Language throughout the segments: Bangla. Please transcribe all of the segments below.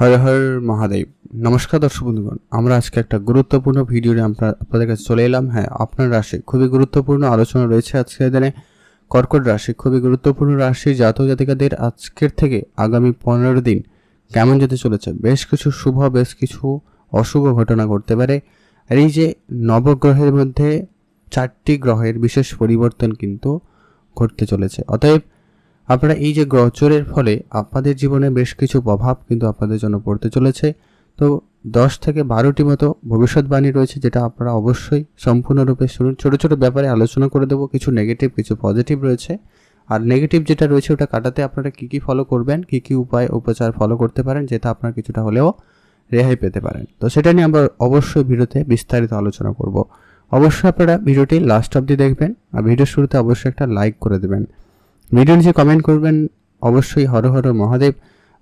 হর হর মহাদেব। নমস্কার দর্শক বন্ধুগণ, আমরা আজকে একটা গুরুত্বপূর্ণ ভিডিও নিয়ে আমরা আপনাদের কাছে চলে এলাম। হ্যাঁ আপনার রাশি খুবই গুরুত্বপূর্ণ আলোচনা রয়েছে আজকের দিনে। কর্কট রাশি খুবই গুরুত্বপূর্ণ রাশি। জাতক জাতিকাদের আজকের থেকে আগামী পনেরো দিন কেমন যেতে চলেছে? বেশ কিছু শুভ, বেশ কিছু অশুভ ঘটনা ঘটতে পারে। আর এই যে নবগ্রহের মধ্যে চারটি গ্রহের বিশেষ পরিবর্তন কিন্তু ঘটতে চলেছে। অতএব আপনারা এই যে গোচরের ফলে আপনাদের জীবনে বেশ কিছু প্রভাব কিন্তু আপনাদের জন্য পড়তে চলেছে। তো দশ থেকে বারোটি মতো ভবিষ্যৎবাণী রয়েছে যেটা আপনারা অবশ্যই সম্পূর্ণরূপে শুনুন। ছোটো ছোটো ব্যাপারে আলোচনা করে দেবো। কিছু নেগেটিভ কিছু পজিটিভ রয়েছে। আর নেগেটিভ যেটা রয়েছে ওটা কাটাতে আপনারা কী কী ফলো করবেন, কী কী উপায়, উপচার ফলো করতে পারেন, যেটা আপনার কিছুটা হলেও রেহাই পেতে পারেন। তো সেটা নিয়ে আমরা অবশ্যই ভিডিওতে বিস্তারিত আলোচনা করব। অবশ্যই আপনারা ভিডিওটি লাস্ট অবধি দেখবেন। আর ভিডিওর শুরুতে অবশ্যই একটা লাইক করে দেবেন। ভিডিও নিচে কমেন্ট করবেন। অবশ্যই হর হর মহাদেব।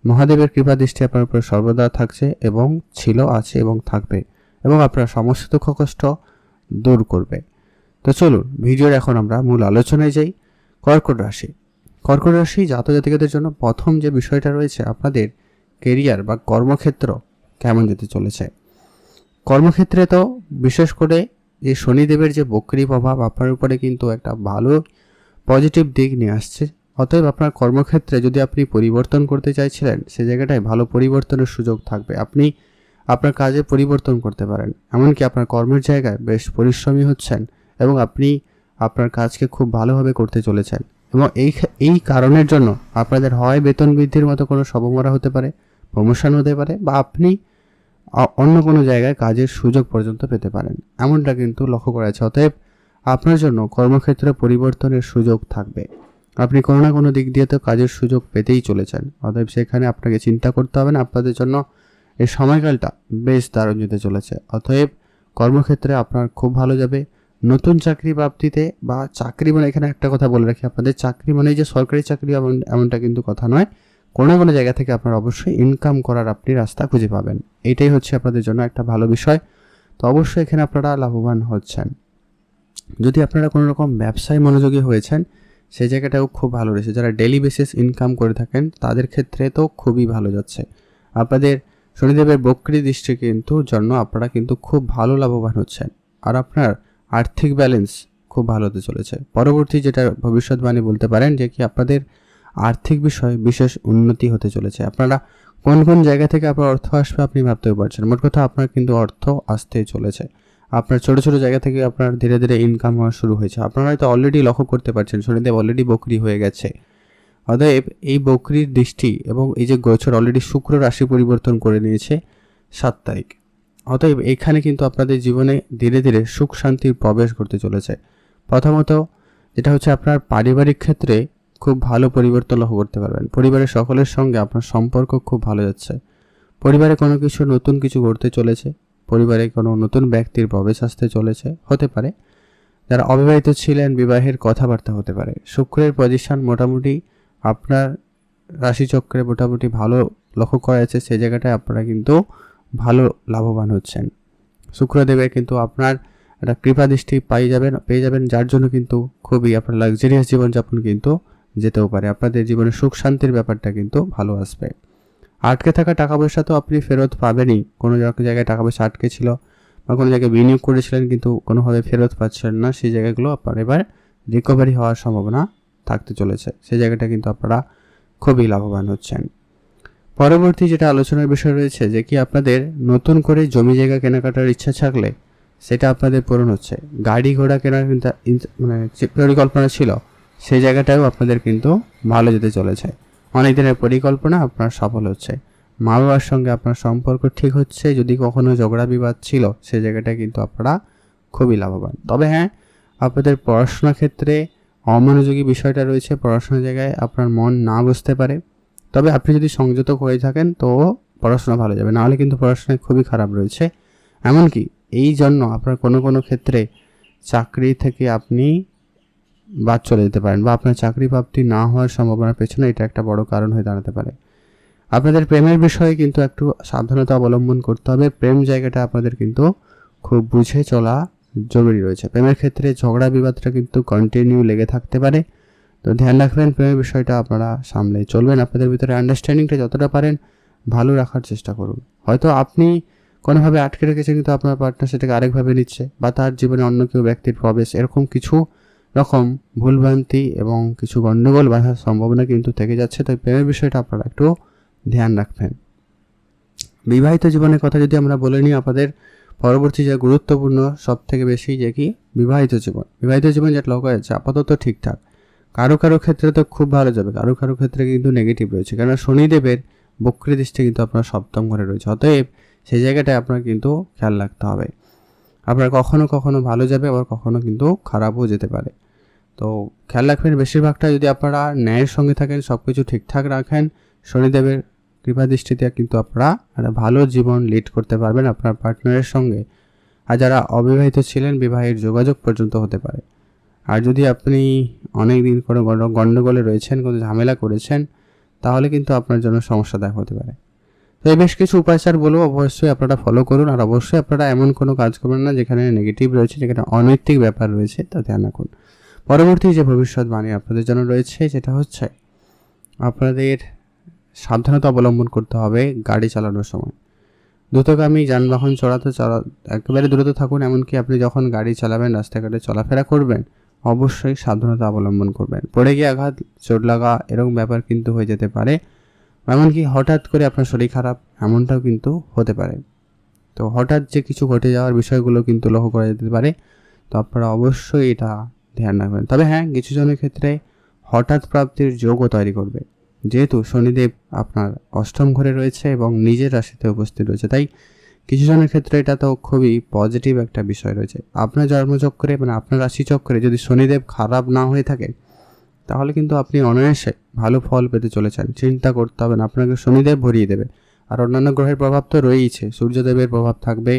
মহাদেবের কৃপা দৃষ্টি আপনার উপর সর্বদা থাকছে এবং ছিল, আছে এবং থাকবে এবং আপনার সমস্ত দুঃখ কষ্ট দূর করবে। তো চলুন, ভিডিওর এখন আমরা মূল আলোচনায় যাই। কর্কট রাশি। কর্কট রাশি জাতক জাতিকাদের জন্য প্রথম যে বিষয়টা রয়েছে আপনাদের কেরিয়ার বা কর্মক্ষেত্র কেমন যেতে চলেছে। কর্মক্ষেত্রে তো বিশেষ করে যে শনিদেবের যে বক্রি প্রভাব আপনার উপরে কিন্তু একটা ভালো পজিটিভ দিক নিয়ে আসছে। অতএব আপনার কর্মক্ষেত্রে যদি আপনি পরিবর্তন করতে চাইছিলেন, সে জায়গাটায় ভালো পরিবর্তনের সুযোগ থাকবে। আপনি আপনার কাজে পরিবর্তন করতে পারেন। এমনকি আপনার কর্মের জায়গায় বেশ পরিশ্রমী হচ্ছেন এবং আপনি আপনার কাজকে খুব ভালোভাবে করতে চলেছেন। এবং এই এই কারণের জন্য আপনাদের হয় বেতন বৃদ্ধির মতো কোনো সবমরা হতে পারে প্রমোশন হতে পারে, বা আপনি অন্য কোনো জায়গায় কাজের সুযোগ পর্যন্ত পেতে পারেন। এমনটা কিন্তু লক্ষ্য করা যাচ্ছে। অতএব আপনার জন্য কর্মক্ষেত্রে পরিবর্তনের সুযোগ থাকবে। আপনি কোনো না কোনো দিক দিয়ে তো কাজের সুযোগ পেতেই চলেছেন। অতএব সেখানে আপনাকে চিন্তা করতে হবে না, আপনাদের জন্য এই সময়কালটা বেশ দারুণ যেতে চলেছে। অতএব কর্মক্ষেত্রে আপনার খুব ভালো যাবে। নতুন চাকরি প্রাপ্তিতে বা চাকরি মানে এখানে একটা কথা বলে রাখি, আপনাদের চাকরি মানে যে সরকারি চাকরি এমন, এমনটা কিন্তু কথা নয়। কোনো না কোনো জায়গা থেকে আপনার অবশ্যই ইনকাম করার আপনি রাস্তা খুঁজে পাবেন। এটাই হচ্ছে আপনাদের জন্য একটা ভালো বিষয়। তো অবশ্যই এখানে আপনারা লাভবান হচ্ছেন। যদি আপনারা কোনো রকম ব্যবসায় মনোযোগী হয়েছেন সেই জায়গাটাও খুব ভালো রয়েছে। যারা ডেলি বেসিস ইনকাম করে থাকেন, তাদের ক্ষেত্রে তো খুবই ভালো যাচ্ছে। আপনাদের শনিদেবের বক্রি দৃষ্টি কিন্তু, জন্য আপনারা কিন্তু খুব ভালো লাভবান হচ্ছেন। আর আপনার আর্থিক ব্যালেন্স খুব ভালো হতে চলেছে। পরবর্তী যেটা ভবিষ্যৎবাণী বলতে পারেন, যে কি আপনাদের আর্থিক বিষয়ে বিশেষ উন্নতি হতে চলেছে। আপনারা কোন কোন জায়গা থেকে আপনার অর্থ আসবে আপনি ভাবতেও পারছেন মোট কথা আপনার কিন্তু অর্থ আসতে চলেছে। আপনার ছোট ছোট জায়গা থেকে আপনার ধীরে ধীরে ইনকাম হওয়া শুরু হয়েছে। আপনারা হয়তো অলরেডি লক্ষ্য করতে পারছেন শনিদেব অলরেডি বকরি হয়ে গেছে। অতএব এই বকরির দৃষ্টি এবং এই যে গোচর অলরেডি শুক্র রাশি পরিবর্তন করে নিয়েছে সাত তারিখ। অতএব এখানে কিন্তু আপনাদের জীবনে ধীরে ধীরে সুখ শান্তির প্রবেশ ঘটতে চলেছে। প্রথমত যেটা হচ্ছে আপনার পারিবারিক ক্ষেত্রে খুব ভালো পরিবর্তন লক্ষ্য করতে পারবেন। পরিবারের সকলের সঙ্গে আপনার সম্পর্ক খুব ভালো যাচ্ছে। পরিবারে কোনো কিছু নতুন কিছু ঘটতে চলেছে। পরিবারে কোনো নতুন ব্যক্তির প্রবেশ আসতে চলেছে, হতে পারে। যারা অবিবাহিত ছিলেন, বিবাহের কথাবার্তা হতে পারে। শুক্রের পজিশন মোটামুটি আপনার রাশিচক্রে মোটামুটি ভালো লক্ষ্য করা যাচ্ছে সেই জায়গাটায় আপনারা কিন্তু ভালো লাভবান হচ্ছেন। শুক্রদেবের কিন্তু আপনার একটা কৃপা দৃষ্টি পাই যাবেন, পেয়ে যাবেন, যার জন্য কিন্তু খুবই আপনার লাক্সারিয়াস জীবনযাপন কিন্তু যেতেও পারে। আপনাদের জীবনে সুখ শান্তির ব্যাপারটা কিন্তু ভালো আসবে। আটকে থাকা টাকা পয়সা তো আপনি ফেরত পাবেনই। কোনো জায়গায় টাকা পয়সা আটকে ছিল বা কোনো জায়গায় বিনিয়োগ করেছিলেন কিন্তু কোনোভাবে ফেরত পাচ্ছেন না, সেই জায়গাগুলো আপনার এবার রিকভারি হওয়ার সম্ভাবনা থাকতে চলেছে। সেই জায়গাটা কিন্তু আপনারা খুবই লাভবান হচ্ছেন। পরবর্তী যেটা আলোচনার বিষয় রয়েছে যে কি আপনাদের নতুন করে জমি জায়গা কেনাকাটার ইচ্ছা থাকলে সেটা আপনাদের পূরণ হচ্ছে। গাড়ি ঘোড়া কেনার কিন্তু মানে পরিকল্পনা ছিল, সেই জায়গাটাও আপনাদের কিন্তু ভালো যেতে চলেছে। অনেক দিনের পরিকল্পনা আপনার সফল হচ্ছে। মা বাবার সঙ্গে আপনার সম্পর্ক ঠিক হচ্ছে, যদি কখনো ঝগড়া বিবাদ ছিল সেই জায়গাটা কিন্তু আপনারা খুবই লাভবান। তবে হ্যাঁ আপনাদের পড়াশোনার ক্ষেত্রে অমনোযোগী বিষয়টা রয়েছে, পড়াশোনার জায়গায় আপনার মন না বসতে পারে। তবে আপনি যদি সংযত হয়ে থাকেন, তো পড়াশোনা ভালো যাবে, নাহলে কিন্তু পড়াশোনায় খুবই খারাপ রয়েছে। এমনকি এই জন্য আপনার কোনো কোনো ক্ষেত্রে চাকরি থেকে আপনি বাদ চলে যেতে পারেন বা আপনার চাকরি প্রাপ্তি না হওয়ার সম্ভাবনার পেছনে এটা একটা বড় কারণ হয়ে দাঁড়াতে পারে। আপনাদের প্রেমের বিষয়ে কিন্তু একটু সাবধানতা অবলম্বন করতে হবে। প্রেম জায়গাটা আপনাদের কিন্তু খুব বুঝে চলা জরুরি রয়েছে। প্রেমের ক্ষেত্রে ঝগড়া বিবাদটা কিন্তু কন্টিনিউ লেগে থাকতে পারে। তো ধ্যান রাখবেন, প্রেমের বিষয়টা আপনারা সামলে চলবেন। আপনাদের ভিতরে আন্ডারস্ট্যান্ডিংটা যতটা পারেন ভালো রাখার চেষ্টা করুন। হয়তো আপনি কোনোভাবে আটকে রেখেছেন কিন্তু আপনার পার্টনার সেটাকে আরেকভাবে নিচ্ছে বা তার জীবনে অন্য কেউ ব্যক্তির প্রবেশ এরকম কিছু রকম ভুলভ্রান্তি এবং কিছু গণ্ডগোল বাঁধার সম্ভাবনা কিন্তু থেকে যাচ্ছে। তাই প্রেমের বিষয়টা আপনারা একটু ধ্যান রাখবেন। বিবাহিত জীবনের কথা যদি আমরা বলে নিই আপনাদের পরবর্তী যে গুরুত্বপূর্ণ সব থেকে বেশি যে কি? বিবাহিত জীবন। বিবাহিত জীবন যেটা লক্ষ্য যাচ্ছে আপাতত ঠিকঠাক। কারও কারও ক্ষেত্রে তো খুব ভালো যাবে, কারও কারও ক্ষেত্রে কিন্তু নেগেটিভ রয়েছে। কেননা শনিদেবের বক্রী দৃষ্টি কিন্তু আপনার সপ্তম ঘরে রয়েছে। অতএব সেই জায়গাটায় আপনার কিন্তু খেয়াল রাখতে হবে। আপনার কখনো কখনো ভালো যাবে, আবার কখনো কিন্তু খারাপও যেতে পারে। তো খেয়াল রাখবেন, বেশিরভাগটা যদি আপনারা ন্যায়ের সঙ্গে থাকেন সব কিছু ঠিকঠাক রাখেন, শনিদেবের কৃপা দৃষ্টিতে কিন্তু আপনারা একটা ভালো জীবন লিড করতে পারবেন আপনার পার্টনারের সঙ্গে। আর যারা অবিবাহিত ছিলেন, বিবাহের যোগাযোগ পর্যন্ত হতে পারে। আর যদি আপনি অনেক দিন করে গণ্ডগোলে রয়েছেন, কোনো ঝামেলা করেছেন, তাহলে কিন্তু আপনার জন্য সমস্যা দেখা হতে পারে। তো এই বেশ কিছু উপাচার বলব, অবশ্যই আপনারা ফলো করুন। আর অবশ্যই আপনারা এমন কোনো কাজ করবেন না যেখানে নেগেটিভ রয়েছে, যেখানে অনৈতিক ব্যাপার রয়েছে, তা ধ্যান রাখুন। পরবর্তী যে ভবিষ্যৎবাণী আপনাদের জন্য রয়েছে, সেটা হচ্ছে আপনাদের সাবধানতা অবলম্বন করতে হবে গাড়ি চালানোর সময়। দ্রুতগামী যানবাহন চড়াতে চলা, একেবারে দ্রুত থাকুন, এমনকি আপনি যখন গাড়ি চালাবেন, রাস্তাঘাটে চলাফেরা করবেন, অবশ্যই সাবধানতা অবলম্বন করবেন। পড়ে গিয়ে আঘাত, চোট লাগা, এরকম ব্যাপার কিন্তু হয়ে যেতে পারে। এমনকি হঠাৎ করে আপনার শরীর খারাপ, এমনটাও কিন্তু হতে পারে। তো হঠাৎ যে কিছু ঘটে যাওয়ার বিষয়গুলো কিন্তু লক্ষ্য করা যেতে পারে। তো আপনারা অবশ্যই এটা ধ্যান রাখবেন। তবে হ্যাঁ কিছু জনের ক্ষেত্রে হঠাৎ প্রাপ্তির যোগও তৈরি করবে। যেহেতু শনিদেব আপনার অষ্টম ঘরে রয়েছে এবং নিজের রাশিতে উপস্থিত রয়েছে, তাই কিছু জনের ক্ষেত্রে এটা তো খুবই পজিটিভ একটা বিষয় রয়েছে। আপনার জন্মচক্রে মানে আপনার রাশিচক্রে যদি শনিদেব খারাপ না হয়ে থাকে তাহলে কিন্তু আপনি অনায়াসে ভালো ফল পেতে চলেছেন। চিন্তা করতে হবে না, আপনাকে শনিদেব ভরিয়ে দেবে। আর অন্যান্য গ্রহের প্রভাব তো রয়েইছে, সূর্যদেবের প্রভাব থাকবে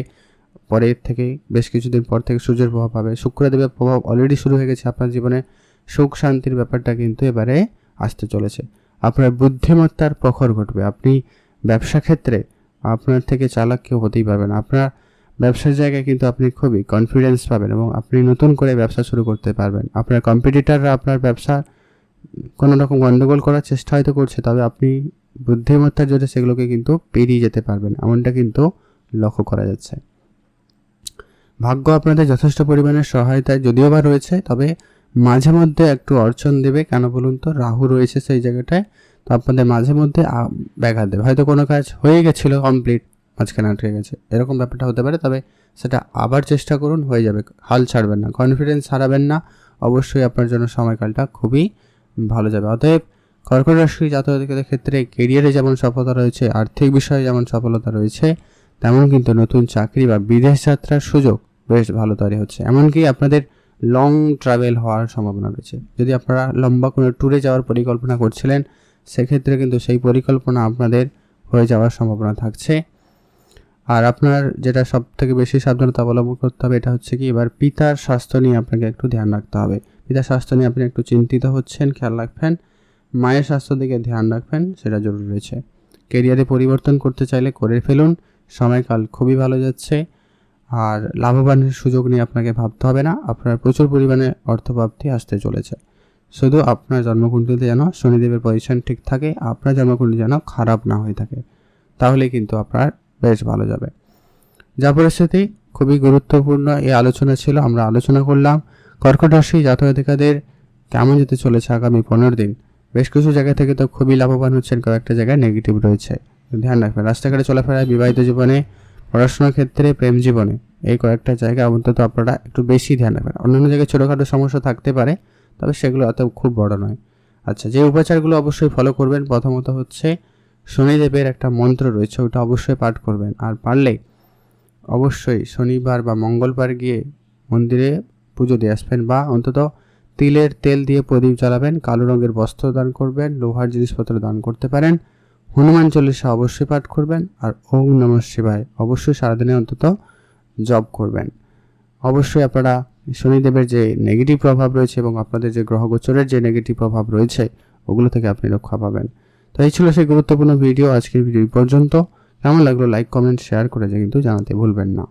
পরের থেকে, বেশ কিছুদিন পর থেকে সূর্যের প্রভাব পাবে শুক্রদেবের প্রভাব অলরেডি শুরু হয়ে গেছে আপনার জীবনে। সুখ শান্তির ব্যাপারটা কিন্তু এবারে আসতে চলেছে। আপনার বুদ্ধিমত্তার প্রখর ঘটবে। আপনি ব্যবসা ক্ষেত্রে আপনার থেকে চালাক কেউ হতেই পারবেন আপনার ব্যবসার জায়গায় কিন্তু আপনি খুবই কনফিডেন্স পাবেন এবং আপনি নতুন করে ব্যবসা শুরু করতে পারবেন। আপনার কম্পিটিটাররা আপনার ব্যবসা কোনো রকম গণ্ডগোল করার চেষ্টা হয়তো করছে, তবে আপনি বুদ্ধিমত্তার জন্য সেগুলোকে কিন্তু পেরিয়ে যেতে পারবেন। এমনটা কিন্তু লক্ষ্য করা যাচ্ছে। ভাগ্য আপনাদের যথেষ্ট পরিমাণে সহায়তায় যদিও বা রয়েছে, তবে মাঝে মধ্যে একটু অর্চন দেবে। কেন বলুন তো? রাহু রয়েছে সেই জায়গাটায়, তো আপনাদের মাঝে মধ্যে ব্যাঘাত দেবে। হয়তো কোনো কাজ হয়ে গেছিল কমপ্লিট মাঝখানে আটকে গেছে। এরকম ব্যাপারটা হতে পারে, তবে সেটা আবার চেষ্টা করুন, হয়ে যাবে। হাল ছাড়বেন না কনফিডেন্স হারাবেন না। অবশ্যই আপনার জন্য সময়কালটা খুবই ভালো যাবে। অতএব কর্কট রাশি জাতকদের ক্ষেত্রে কেরিয়ারে যেমন সফলতা রয়েছে, আর্থিক বিষয়ে যেমন সফলতা রয়েছে, তেমন কিন্তু নতুন চাকরি বা বিদেশ যাত্রার সুযোগ বেশ ভালো তৈরি হচ্ছে। এমনকি আপনাদের লং ট্রাভেল হওয়ার সম্ভাবনা রয়েছে। যদি আপনারা লম্বা কোনো ট্যুরে যাওয়ার পরিকল্পনা করছিলেন, সেক্ষেত্রে কিন্তু সেই পরিকল্পনা আপনাদের হয়ে যাওয়ার সম্ভাবনা থাকছে। আর আপনার যেটা সব থেকে বেশি সাবধানতা অবলম্বন করতে হবে, এটা হচ্ছে কি, এবার পিতার স্বাস্থ্য নিয়ে আপনাকে একটু ধ্যান রাখতে হবে। পিতার স্বাস্থ্য নিয়ে আপনি একটু চিন্তিত হচ্ছেন, খেয়াল রাখবেন। মায়ের স্বাস্থ্য দিকে ধ্যান রাখবেন, সেটা জরুরি রয়েছে। কেরিয়ারে পরিবর্তন করতে চাইলে করে ফেলুন। সময়কাল খুবই ভালো যাচ্ছে। আর লাভবানের সুযোগ নিয়ে আপনাকে ভাবতে হবে না। আপনার প্রচুর পরিমাণে অর্থপ্রাপ্তি আসতে চলেছে। শুধু আপনার জন্মকুণ্ডলিতে যেন শনিদেবের পজিশন ঠিক থাকে, আপনার জন্মকুণ্ডলী যেন খারাপ না হয়ে থাকে, তাহলে কিন্তু আপনার বেশ ভালো যাবে। যা পরিস্থিতি খুবই গুরুত্বপূর্ণ এই আলোচনা ছিল, আমরা আলোচনা করলাম। কর্কট রাশি জাতকাধিকাদের কেমন যেতে চলেছে আগামী পনেরো দিন? বেশ কিছু জায়গা থেকে তো খুবই লাভবান হচ্ছেন, কয়েকটা জায়গায় নেগেটিভ রয়েছে। ধ্যান রাখবেন, রাস্তাঘাটে চলাফেরায় বিবাহিত জীবনে পড়াশোনার ক্ষেত্রে প্রেম জীবনে এই কয়েকটা জায়গা অন্তত আপনারা একটু বেশি ধ্যান রাখবেন। অন্যান্য জায়গায় ছোটোখাটো সমস্যা থাকতে পারে, তবে সেগুলো অত খুব বড় নয়। আচ্ছা যে উপাচারগুলো অবশ্যই ফলো করবেন, প্রথমত হচ্ছে শনিদেবের একটা মন্ত্র রয়েছে, ওটা অবশ্যই পাঠ করবেন। আর পারলে অবশ্যই শনিবার বা মঙ্গলবার গিয়ে মন্দিরে পুজো দিয়ে আসবেন বা অন্তত তিলের তেল দিয়ে প্রদীপ জ্বালাবেন, কালো রঙের বস্ত্র দান করবেন, লোহার জিনিসপত্র দান করতে পারেন। হনুমান চল্লিশা অবশ্যই পাঠ করবেন আর ওম নম শিবায় অবশ্যই সারাদিনে অন্তত জব করবেন। অবশ্যই আপনারা শনিদেবের যে নেগেটিভ প্রভাব রয়েছে এবং আপনাদের যে গ্রহগোচরের যে নেগেটিভ প্রভাব রয়েছে, ওগুলো থেকে আপনি রক্ষা পাবেন। তো এই ছিল সেই গুরুত্বপূর্ণ ভিডিও আজকের ভিডিও পর্যন্ত। কেমন লাগল লাইক কমেন্ট শেয়ার করে যে কিন্তু জানাতে ভুলবেন না।